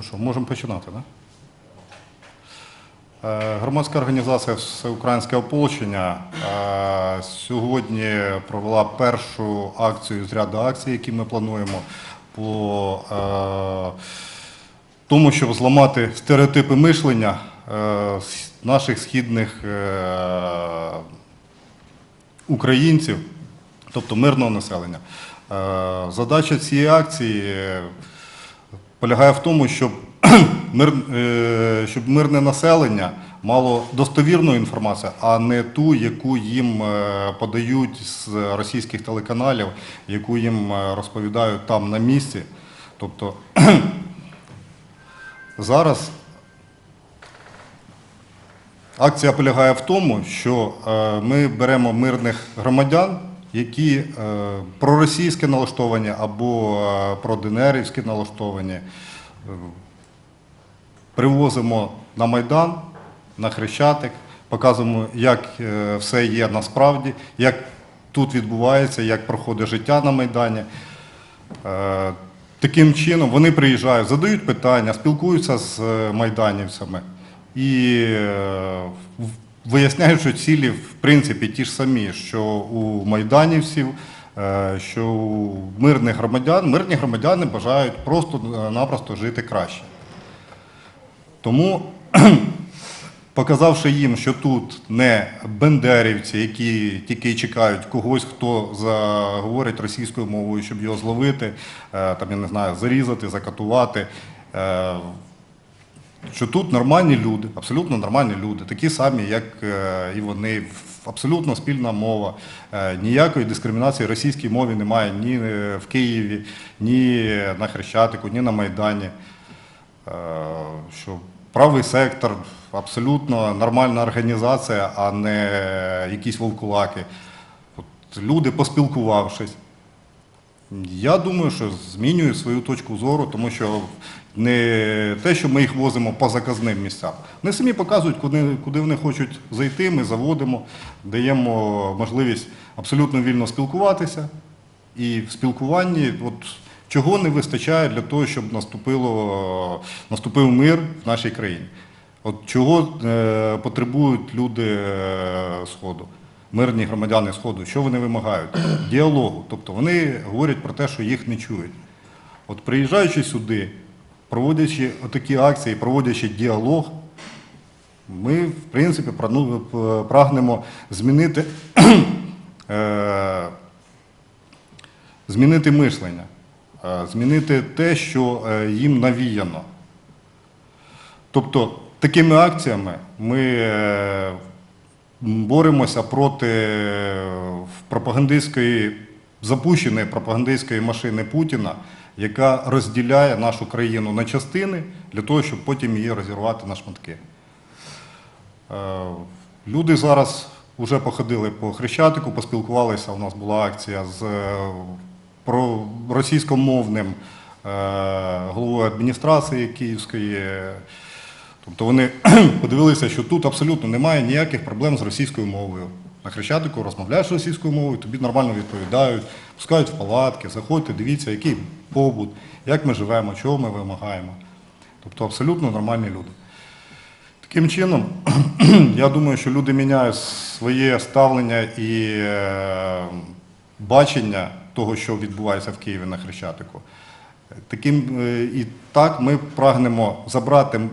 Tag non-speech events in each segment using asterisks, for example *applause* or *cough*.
Ну що, можемо починати, так? Е, Громадська організація Всеукраїнське ополчення е, сьогодні провела першу акцію з ряду акцій, які ми плануємо по е, тому, щоб зламати стереотипи мишлення наших східних українців, тобто мирного населення. Задача цієї акції полягає в тому, щоб, *clears throat* мир, е, щоб мирне населення мало достовірну інформацію, а не ту, яку їм е, подають з російських телеканалів, яку їм е, розповідають там на місці. Тобто *clears throat* зараз Акція полягає в тому, що ми беремо мирних громадян, які е, проросійське налаштовані або е, проденерівське налаштовані, е, привозимо на Майдан, на Хрещатик, показуємо, як все є насправді, як тут відбувається, як проходить життя на Майдані. Таким чином вони приїжджають, задають питання, спілкуються з майданівцями і виясняють, що цілі в принципі ті ж самі, що у майданівців, е, що мирних громадян, мирні громадяни бажають просто-напросто жити краще. Тому *clears throat* показавши їм, що тут не бендерівці, які тільки чекають когось, хто заговорить російською мовою, щоб його зловити, е, там я не знаю, зарізати, закатувати. Що тут нормальні люди, абсолютно нормальні люди, такі самі, як е, і вони, абсолютно спільна мова. Е, Ніякої дискримінації російській мові немає ні е, в Києві, ні на Хрещатику, ні на Майдані. Що правий сектор абсолютно нормальна організація, а не якісь вовкулаки. От люди, поспілкувавшись, я думаю, що змінюють свою точку зору, тому що не те, що ми їх возимо по заказним місцям. Вони самі показують, куди, куди вони хочуть зайти, ми заводимо, даємо можливість абсолютно вільно спілкуватися. І в спілкуванні, от, чого не вистачає для того, щоб наступило, наступив мир в нашій країні. От чого е, потребують люди е, Сходу, мирні громадяни Сходу, що вони вимагають? *clears throat* Діалогу. Тобто вони говорять про те, що їх не чують. От приїжджаючи сюди, проводячи такі акції, проводячи діалог, ми, в принципі, прагнемо змінити, *clears throat* е, змінити мишлення, е, змінити те, що е, їм навіяно. Тобто такими акціями ми боремося проти е, пропагандистської, запущеної пропагандистської машини Путіна, яка розділяє нашу країну на частини для того, щоб потім її розірвати на шматки. Е, Люди зараз вже походили по Хрещатику, поспілкувалися. У нас була акція з е, російськомовним головою адміністрації Київської. Тобто вони *clears throat* подивилися, що тут абсолютно немає ніяких проблем з російською мовою. На Хрещатику розмовляєш російською мовою, тобі нормально відповідають, пускають в палатки, заходьте, дивіться, який побут, як ми живемо, чого ми вимагаємо. Тобто абсолютно нормальні люди. Таким чином, *clears throat* я думаю, що люди міняють своє ставлення і е, бачення того, що відбувається в Києві на Хрещатику. Таким, е, і так ми прагнемо забрати, е,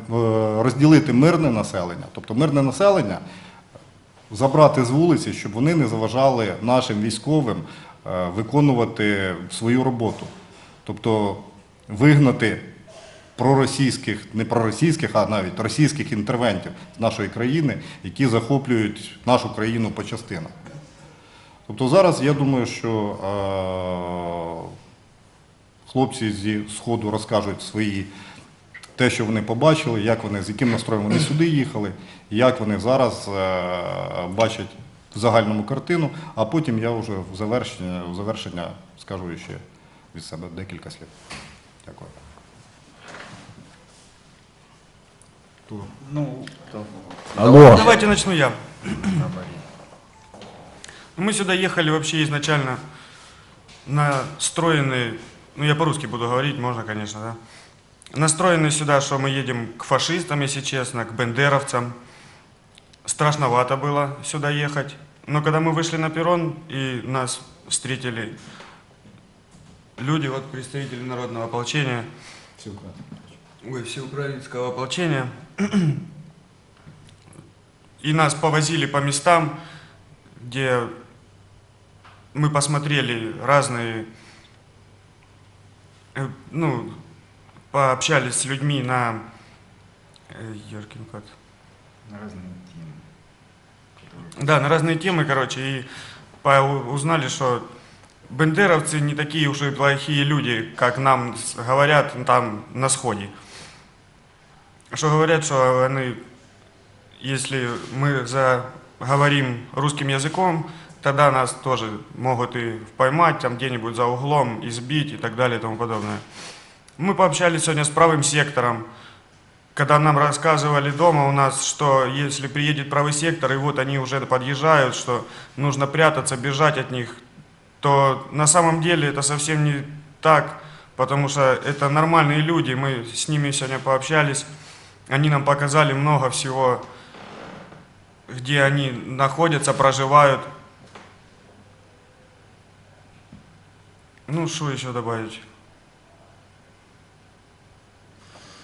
розділити мирне населення, тобто мирне населення забрати з вулиці, щоб вони не заважали нашим військовим е, виконувати свою роботу. Тобто вигнати проросійських, не проросійських, а навіть російських інтервентів з нашої країни, які захоплюють нашу країну по частинах. Тобто зараз я думаю, що хлопці зі Сходу розкажуть свої те, що вони побачили, як вони, з яким настроєм вони сюди їхали, як вони зараз е, бачать загальному картину, а потім я вже в завершення, в завершення скажу ще від себе декілька слів. Дякую. Ну, Алло. давайте начну я. Мы сюда ехали вообще изначально настроены, ну я по-русски буду говорить, можно, конечно, да? настроены сюда, что мы едем к фашистам, если честно, к бендеровцам. Страшновато было сюда ехать. Но когда мы вышли на перрон и нас встретили люди, вот представители народного ополчения, ой, всеукраинского ополчения, и нас повозили по местам, где мы посмотрели разные, ну, пообщались с людьми на, э, Ёркин кот. Да, на разные темы, короче, и по- узнали, что бендеровцы не такие уж и плохие люди, как нам говорят там на сходе. Что говорят, что они, если мы заговорим русским языком, тогда нас тоже могут и поймать там где-нибудь за углом, избить и так далее и тому подобное. Мы пообщались сегодня с правым сектором, когда нам рассказывали дома у нас, что если приедет правый сектор, и вот они уже подъезжают, что нужно прятаться, бежать от них, то на самом деле это совсем не так, потому что это нормальные люди, мы с ними сегодня пообщались, они нам показали много всего, где они находятся, проживают. Ну, что еще добавить?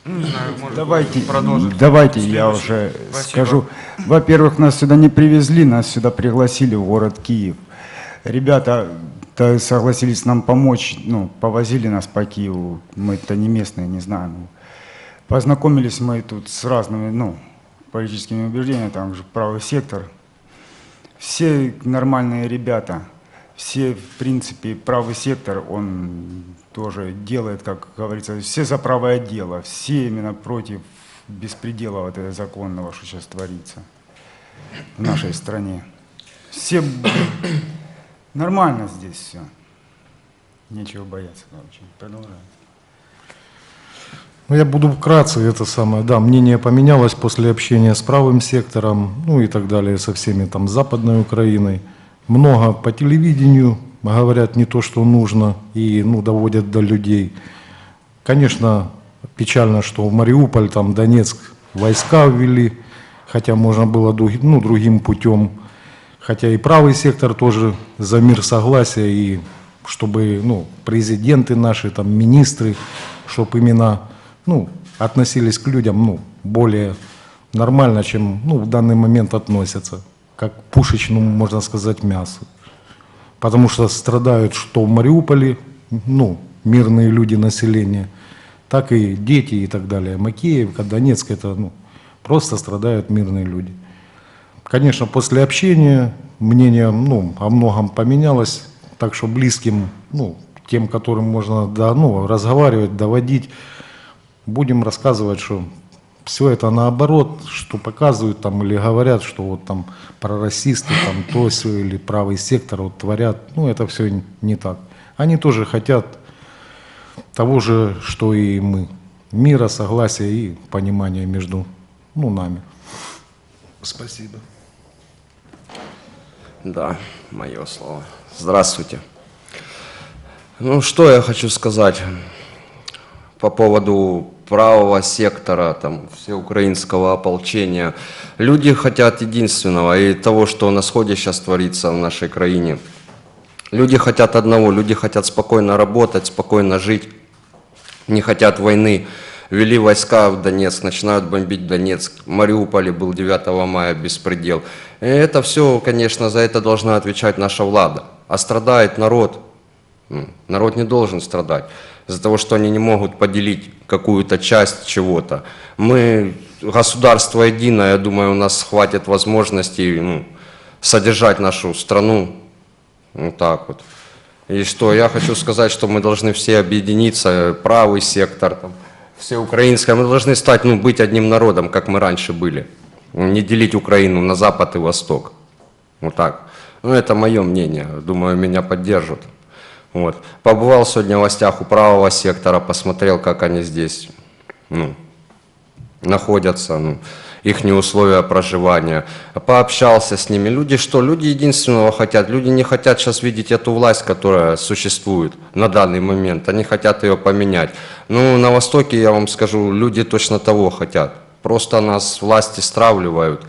Ну, не знаю, может Давайте, продолжить. давайте я Следующий. уже Спасибо. скажу. Во-первых, нас сюда не привезли, нас сюда пригласили в город Киев. Ребята согласились нам помочь, ну, повозили нас по Киеву. Мы-то не местные, не знаю. ну. Познакомились мы тут с разными, ну, политическими убеждениями, там же правый сектор. Все нормальные ребята, все, в принципе, правый сектор, он тоже делает, как говорится, все за правое дело, все именно против беспредела вот этого законного, что сейчас творится в нашей стране. Все нормально здесь все. Нечего бояться, короче. Продолжаем. Ну, я буду вкратце, это самое, да, мнение поменялось после общения с правым сектором, ну и так далее, со всеми там Западной Украиной. Много по телевидению говорят не то, что нужно, и, ну, доводят до людей. Конечно, печально, что в Мариуполь, там, Донецк войска ввели, хотя можно было ну, другим путем. Хотя и правый сектор тоже за мир согласия, и чтобы ну, президенты наши, там, министры, чтобы именно ну, относились к людям ну, более нормально, чем ну, в данный момент относятся, как пушечному, можно сказать, мясу. Потому что страдают что в Мариуполе, ну, мирные люди, население, так и дети и так далее. Макеевка, Донецк, это ну, просто страдают мирные люди. Конечно, после общения мнение ну, о многом поменялось, так что близким, ну, тем, которым можно да, ну, разговаривать, доводить, будем рассказывать, что все это наоборот, что показывают там или говорят, что вот там прорасисты, там то все или правый сектор вот творят, ну это все не так. Они тоже хотят того же, что и мы. Мира, согласия и понимания между ну, нами. Спасибо. Да, мое слово. Здравствуйте. Ну, что я хочу сказать по поводу правого сектора, там, всеукраинского ополчения. Люди хотят единственного и того, что на сходе сейчас творится в нашей краине. Люди хотят одного, люди хотят спокойно работать, спокойно жить, не хотят войны. Ввели войска в Донецк, начинают бомбить Донецк. В Мариуполе был 9 мая беспредел. И это все, конечно, за это должна отвечать наша влада. А страдает народ. Народ не должен страдать из-за того, что они не могут поделить какую-то часть чего-то. Мы, государство единое, я думаю, у нас хватит возможностей ну, содержать нашу страну вот так вот. И что я хочу сказать, что мы должны все объединиться, правый сектор, там, все украинское, мы должны стать, ну, быть одним народом, как мы раньше были. Не делить Украину на запад и восток. Вот так. Ну, это мое мнение. Думаю, меня поддержат. Вот. Побывал сегодня в гостях у правого сектора, посмотрел, как они здесь ну, находятся, ну, их условия проживания, пообщался с ними. Люди что? Люди единственного хотят. Люди не хотят сейчас видеть эту власть, которая существует на данный момент. Они хотят ее поменять. Ну, на Востоке, я вам скажу, люди точно того хотят. Просто нас власти стравливают.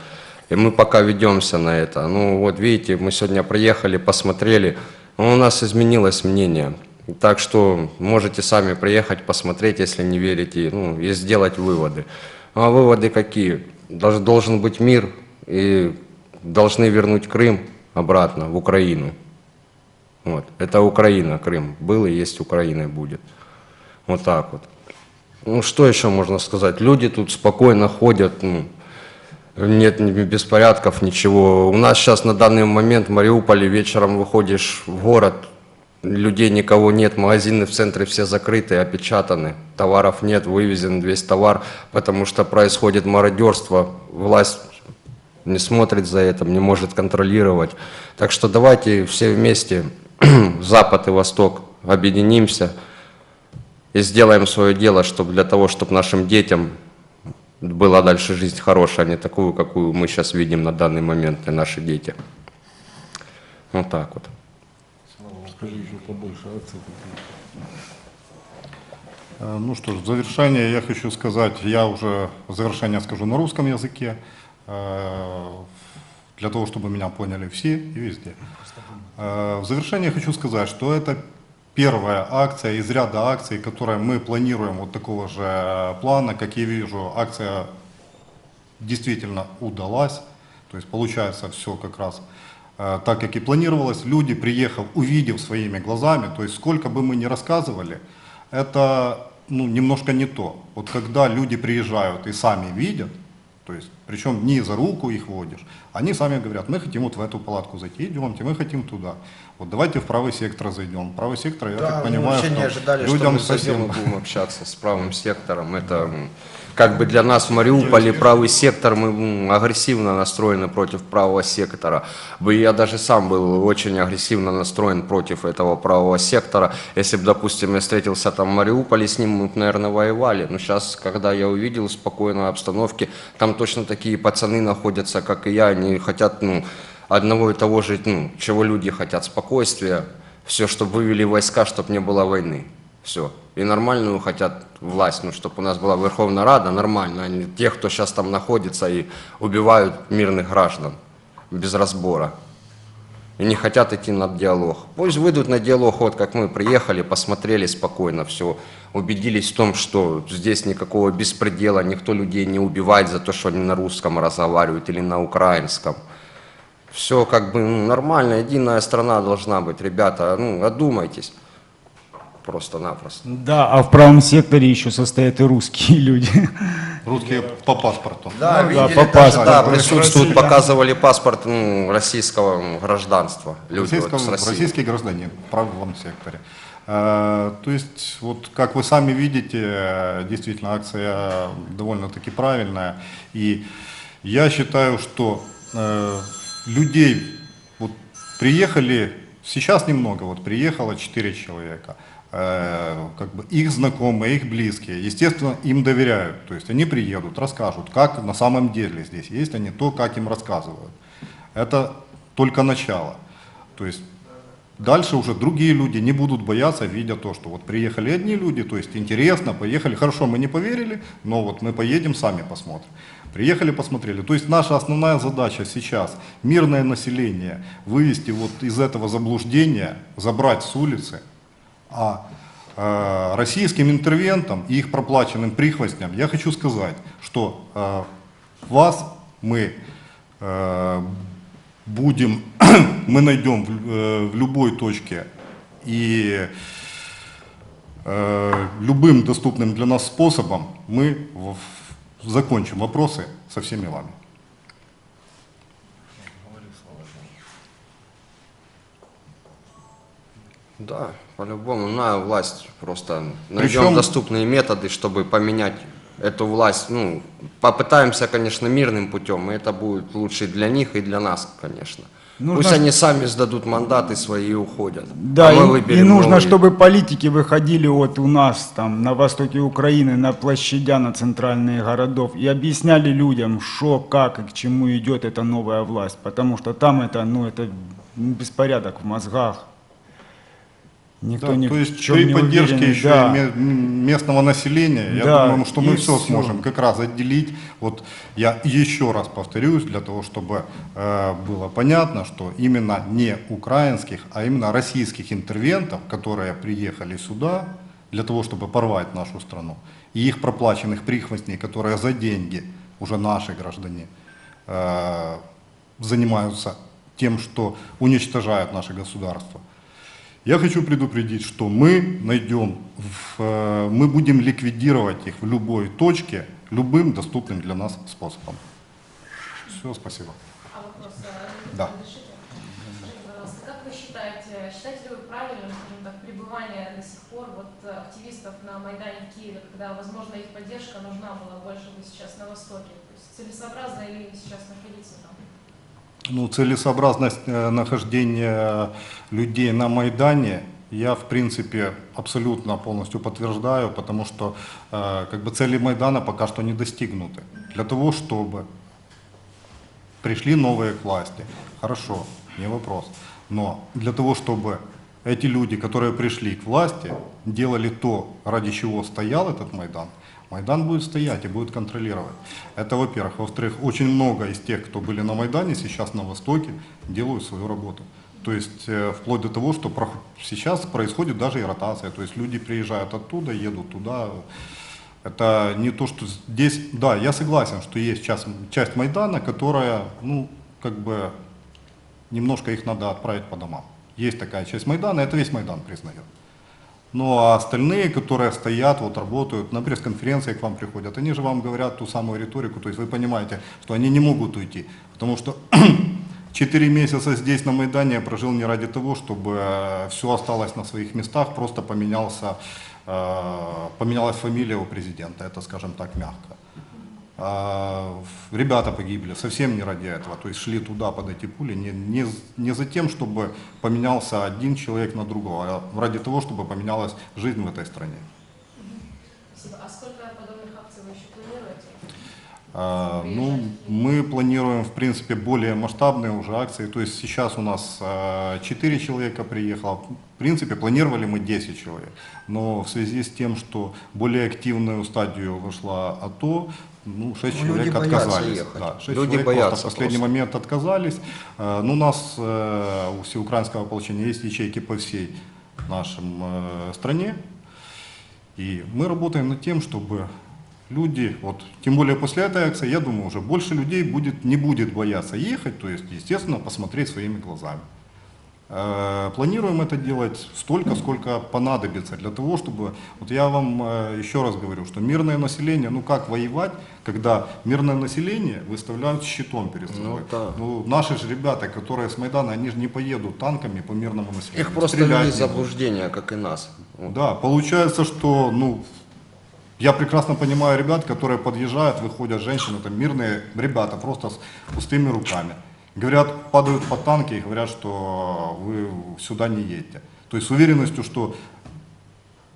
И мы пока ведемся на это. Ну, вот видите, мы сегодня приехали, посмотрели. Ну, у нас изменилось мнение. Так что можете сами приехать, посмотреть, если не верите, ну, и сделать выводы. А выводы какие? Долж- Должен быть мир, и должны вернуть Крым обратно в Украину. Вот. Это Украина, Крым. Был и есть Украина и будет. Вот так вот. Ну, что еще можно сказать? Люди тут спокойно ходят, ну, нет беспорядков, ничего. У нас сейчас на данный момент в Мариуполе вечером выходишь в город, людей никого нет, магазины в центре все закрыты, опечатаны, товаров нет, вывезен весь товар, потому что происходит мародерство, власть не смотрит за этим, не может контролировать. Так что давайте все вместе, *clears throat* Запад и Восток, объединимся и сделаем свое дело, чтобы для того, чтобы нашим детям была дальше жизнь хорошая, а не такую, какую мы сейчас видим на данный момент, и наши дети. Вот так вот. Э, Ну что ж, в завершение я хочу сказать, я уже в завершение скажу на русском языке, э, для того, чтобы меня поняли все и везде. Э, В завершение хочу сказать, что это первая акция из ряда акций, которые мы планируем вот такого же э, плана, как я вижу, акция действительно удалась, то есть получается все как раз э, так, как и планировалось. Люди, приехав, увидев своими глазами, то есть сколько бы мы ни рассказывали, это ну, немножко не то. Вот когда люди приезжают и сами видят, то есть, причем не за руку их водишь, они сами говорят, мы хотим вот в эту палатку зайти, идемте, мы хотим туда. Вот давайте в правый сектор зайдем. Правый сектор, я так мы понимаю, вообще что не ожидали, что людям мы совсем будем общаться с правым сектором. Это как бы для нас в Мариуполе правый сектор, мы агрессивно настроены против правого сектора. Я даже сам был очень агрессивно настроен против этого правого сектора. Если бы, допустим, я встретился там в Мариуполе, с ним мы, бы, наверное, воевали. Но сейчас, когда я увидел спокойной обстановке, там точно такие пацаны находятся, как и я, они хотят, ну, одного и того же, ну, чего люди хотят, спокойствия, все, чтобы вывели войска, чтобы не было войны. Все. И нормальную хотят власть, ну, чтобы у нас была Верховная Рада, нормально, а не тех, кто сейчас там находится и убивают мирных граждан без разбора. И не хотят идти на диалог. Пусть выйдут на диалог, вот как мы приехали, посмотрели спокойно все, убедились в том, что здесь никакого беспредела, никто людей не убивает за то, что они на русском разговаривают или на украинском. Все как бы ну, нормально, единая страна должна быть, ребята, ну, одумайтесь. Просто-напросто. Да, а в правом секторе еще состоят и русские люди. Русские по паспорту. Да, Ну, видели, да, по паспорту. да, присутствуют, Россия- показывали паспорт ну, российского гражданства. Люди вот Российского- с России. российский гражданин в правом секторе. Э, То есть, вот как вы сами видите, действительно акция довольно-таки правильная. И я считаю, что э, людей вот приехали, сейчас немного, вот приехало 4 человека. Э, Как бы их знакомые, их близкие, естественно, им доверяют. То есть они приедут, расскажут, как на самом деле здесь есть, а не то, как им рассказывают. Это только начало. То есть Дальше уже другие люди не будут бояться, видя то, что вот приехали одни люди, то есть интересно, поехали, хорошо, мы не поверили, но вот мы поедем, сами посмотрим. Приехали, посмотрели. То есть наша основная задача сейчас, мирное население, вывести вот из этого заблуждения, забрать с улицы, а э, российским интервентам и их проплаченным прихвостням я хочу сказать, что э, вас мы э, будем, *clears throat* мы найдем в, э, в любой точке и э, любым доступным для нас способом мы в- закончим вопросы со всеми вами. Да, по-любому, на власть просто найдем Причем- доступные методы, чтобы поменять эту власть. Ну, попытаемся, конечно, мирным путем, и это будет лучше для них, и для нас, конечно. Нужно Пусть они сами сдадут мандаты свои и уходят. Да, а мы и, и нужно, новые. чтобы политики выходили вот у нас, там, на востоке Украины, на площадя, на центральные городов и объясняли людям, что, как и к чему идет эта новая власть. Потому что там это, ну, это беспорядок в мозгах. Никто Да, ни то есть при не поддержке уверен. еще да. и местного населения, я Да, думаю, что мы все всё. сможем как раз отделить. Вот я еще раз повторюсь, для того, чтобы э, было понятно, что именно не украинских, а именно российских интервентов, которые приехали сюда для того, чтобы порвать нашу страну, и их проплаченных прихвостней, которые за деньги, уже наши граждане, э, занимаются тем, что уничтожают наше государство. Я хочу предупредить, что мы найдем, в, э, мы будем ликвидировать их в любой точке, любым доступным для нас способом. Все, спасибо. А вопрос, а, Да. разрешите? Скажите, пожалуйста, как вы считаете, считаете ли вы правильным, скажем так, пребывание до сих пор вот э, активистов на Майдане в Киеве, когда, возможно, их поддержка нужна была больше бы сейчас на Востоке? То есть целесообразно ли им сейчас находиться там? Ну, целесообразность э, нахождения людей на Майдане я, в принципе, абсолютно полностью подтверждаю, потому что э, как бы цели Майдана пока что не достигнуты. Для того, чтобы пришли новые к власти, хорошо, не вопрос. Но для того, чтобы эти люди, которые пришли к власти, делали то, ради чего стоял этот Майдан, Майдан будет стоять и будет контролировать. Это во-первых. Во-вторых, очень много из тех, кто были на Майдане, сейчас на Востоке, делают свою работу. То есть э, вплоть до того, что сейчас происходит даже и ротация. То есть люди приезжают оттуда, едут туда. Это не то, что здесь, да, я согласен, что есть часть, часть Майдана, которая, ну, как бы, немножко их надо отправить по домам. Есть такая часть Майдана, это весь Майдан признает. Ну а остальные, которые стоят, вот работают, на пресс-конференции к вам приходят, они же вам говорят ту самую риторику, то есть вы понимаете, что они не могут уйти, потому что *clears throat* четыре месяца здесь на Майдане я прожил не ради того, чтобы все осталось на своих местах, просто поменялся, э, поменялась фамилия у президента, это, скажем так, мягко. А, Ребята погибли совсем не ради этого, то есть шли туда под эти пули не, не, не за тем, чтобы поменялся один человек на другого, а ради того, чтобы поменялась жизнь в этой стране. А сколько подобных акций вы еще планируете? А, Ну, мы планируем, в принципе, более масштабные уже акции. То есть сейчас у нас а, 4 человека приехало. В принципе, планировали мы 10 человек. Но в связи с тем, что более активную стадию вошла АТО, ну, 6 Ну, человек отказались. ехать. Да, 6 Люди человек боятся просто в последний просто. момент отказались. А, Ну, у нас у всеукраинского ополчения есть ячейки по всей нашем э, стране. И мы работаем над тем, чтобы люди, вот, тем более после этой акции, я думаю, уже больше людей будет, не будет бояться ехать, то есть, естественно, посмотреть своими глазами. Э, Планируем это делать столько, сколько понадобится для того, чтобы, вот я вам э, еще раз говорю, что мирное население, ну как воевать, когда мирное население выставляют щитом перед собой. да. Ну, наши же ребята, которые с Майдана, они же не поедут танками по мирному населению. Их просто будут. заблуждение, как и нас. Да, получается, что, ну, я прекрасно понимаю ребят, которые подъезжают, выходят женщины, там мирные ребята, просто с пустыми руками. Говорят, падают под танки и говорят, что вы сюда не едете. То есть с уверенностью, что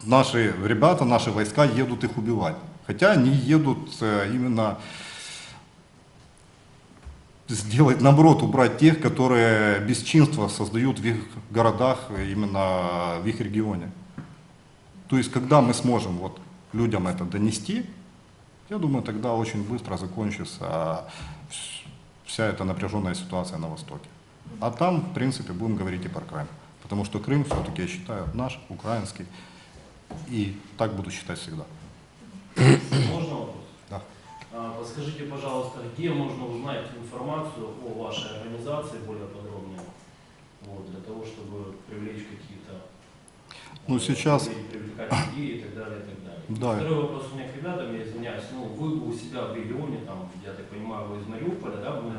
наши ребята, наши войска едут их убивать. Хотя они едут э, именно сделать, наоборот, убрать тех, которые бесчинство создают в их городах, именно в их регионе. То есть, когда мы сможем вот, людям это донести, я думаю, тогда очень быстро закончится вс- вся эта напряженная ситуация на Востоке. А там, в принципе, будем говорить и про Крым. Потому что Крым все-таки, я считаю, наш, украинский. И так буду считать всегда. Можно вопрос? Да. А, Подскажите, пожалуйста, где можно узнать информацию о вашей организации более подробно, вот, для того, чтобы привлечь какие-то Ну, э, сейчас- людей, людей и так далее, и так далее. Да. Второй вопрос у меня к ребятам, я извиняюсь, ну, вы бы у себя в регионе, там, я так понимаю, вы из Мариуполя, да, были?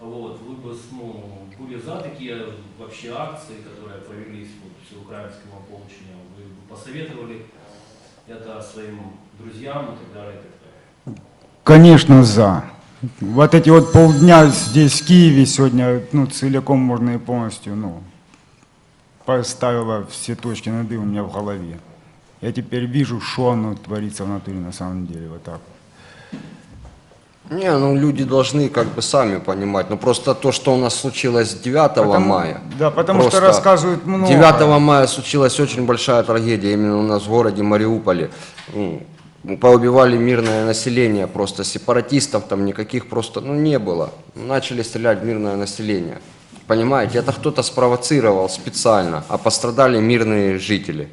Вот, вы бы ну, были за такие вообще акции, которые провелись вот, всеукраинским ополчением, вы бы посоветовали это своим друзьям и так далее, и так далее. Конечно, за. Вот эти вот полдня здесь, в Киеве, сегодня, ну, целиком можно и полностью, ну, поставила все точки над «и» у меня в голове. Я теперь вижу, что оно творится в натуре на самом деле, вот так. Не, ну люди должны как бы сами понимать. Ну просто то, что у нас случилось 9 Потому- мая. да, потому что рассказывают много. 9 мая случилась очень большая трагедия именно у нас в городе Мариуполе. Ну, Поубивали мирное население, просто сепаратистов там никаких просто, ну не было. Начали стрелять в мирное население. Понимаете, это кто-то спровоцировал специально, а пострадали мирные жители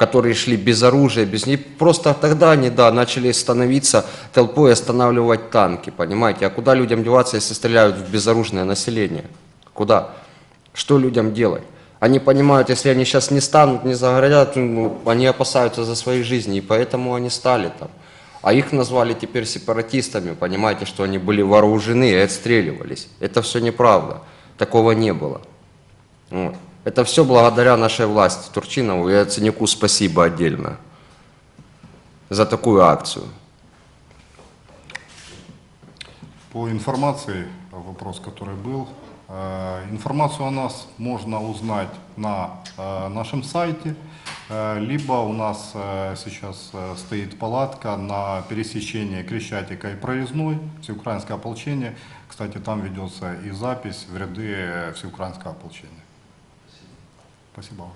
которые шли без оружия, без них. Просто тогда они, да, начали становиться толпой, останавливать танки, понимаете? А куда людям деваться, если стреляют в безоружное население? Куда? Что людям делать? Они понимают, если они сейчас не станут, не загорят, ну, они опасаются за свои жизни, и поэтому они стали там. А их назвали теперь сепаратистами, понимаете, что они были вооружены и отстреливались. Это все неправда. Такого не было. Вот. Это все благодаря нашей власти, Турчинову и Яценюку спасибо отдельно за такую акцию. По информации, вопрос, который был, э, информацию о нас можно узнать на э, нашем сайте, э, либо у нас сейчас стоит палатка на пересечении Крещатика и Проездной, Всеукраинское ополчение. Кстати, там ведется и запись в ряды Всеукраинского ополчения. Спасибо. вам.